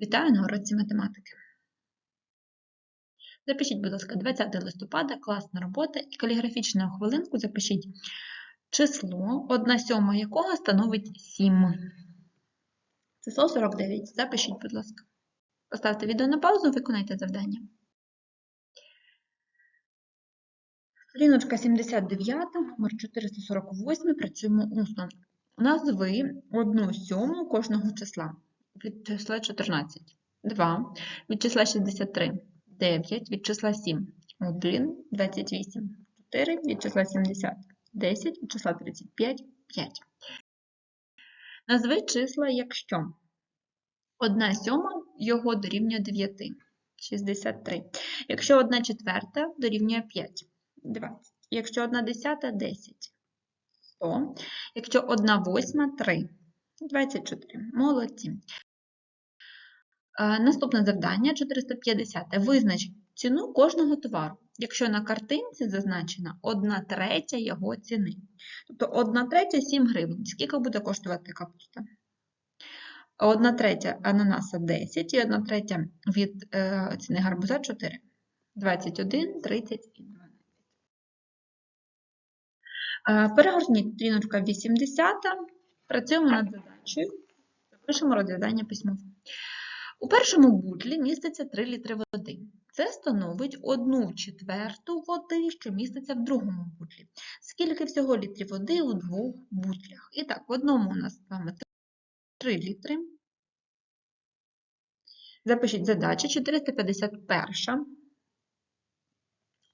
Вітаю на уроці математики. Запишіть, будь ласка, 20 листопада, класна робота і каліграфічну хвилинку запишіть число, 1 сьома якого становить 7. Число 49. Запишіть, будь ласка. Поставте відео на паузу, виконайте завдання. Сторіночка 79, номер 448, працюємо усно. Назви 1 сьому кожного числа. Від числа 14. 2. Від числа 63. 9. Від числа 7. 1. 28. 4. Від числа 70. 10. Від числа 35. 5. Назви числа, якщо 1 сьома його дорівнює 9. 63. Якщо 1 четверта дорівнює 5. 20. Якщо 1 десята 10. 100. Якщо 1 восьма 3. 24. Молодці. Наступне завдання 450. Визнач ціну кожного товару, якщо на картинці зазначена 1 третя його ціни. Тобто 1 третя 7 гривень. Скільки буде коштувати капуста? 1 третя ананаса 10 і 1 третя від е, ціни гарбуза 4. 21, 30 і 12. Е, Перегорніть сторіночка 80. Працюємо над задачею. Запишемо розв'язання письмово. У першому бутлі міститься 3 літри води. Це становить 1 четверту води, що міститься в другому бутлі. Скільки всього літрів води у двох бутлях? І так, в одному у нас з вами 3 літри. Запишіть задача 451.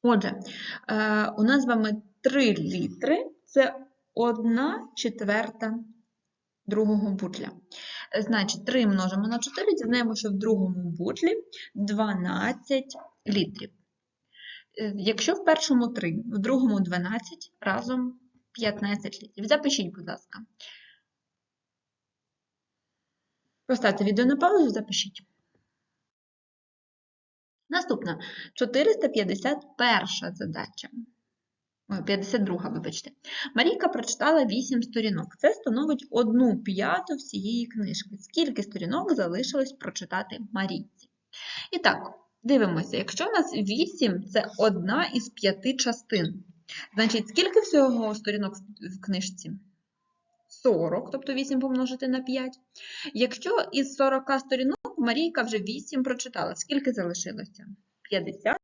Отже, е, у нас з вами 3 літри це 1 четверта другого бутля. Значить, 3 множимо на 4, дізнаємо, що в другому бутлі 12 літрів. Е, Якщо в першому 3, в другому 12, разом 15 літрів. Запишіть, будь ласка. Поставте відео на паузу, запишіть. Наступна 451 задача. Ой, 52, вибачте. Марійка прочитала 8 сторінок. Це становить 1 п'яту всієї книжки. Скільки сторінок залишилось прочитати Марійці? І так, дивимося, якщо у нас 8 це одна із п'яти частин. Значить, скільки всього сторінок в книжці? 40, тобто 8 помножити на 5. Якщо із 40 сторінок Марійка вже 8 прочитала, скільки залишилося? 50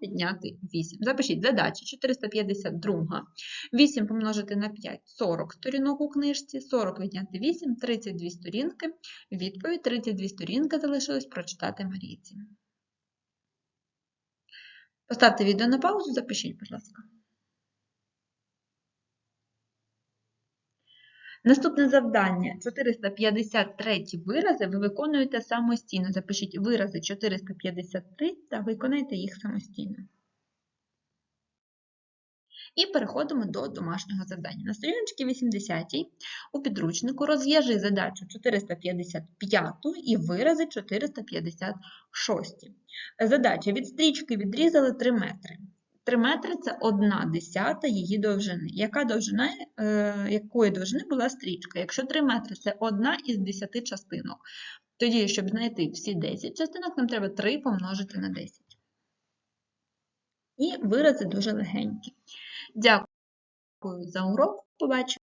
підняти 8. Запишіть задача 452. 8 помножити на 5 40 сторінок у книжці, 40 відняти 8 32 сторінки. Відповідь 32 сторінки залишилось прочитати Марійці. Поставте відео на паузу, запишіть, будь ласка. Наступне завдання 453 вирази ви виконуєте самостійно. Запишіть вирази 453 та виконайте їх самостійно. І переходимо до домашнього завдання. На сторіночці 80 у підручнику розв'яжи задачу 455 і вирази 456. Задача від стрічки відрізали 3 метри. 3 метри це 1 десята її довжини. Яка довжина, е, якої довжини була стрічка? Якщо 3 метри це одна із 10 частинок, тоді, щоб знайти всі 10 частинок, нам треба 3 помножити на 10. І вирази дуже легенькі. Дякую за урок. Побачимо.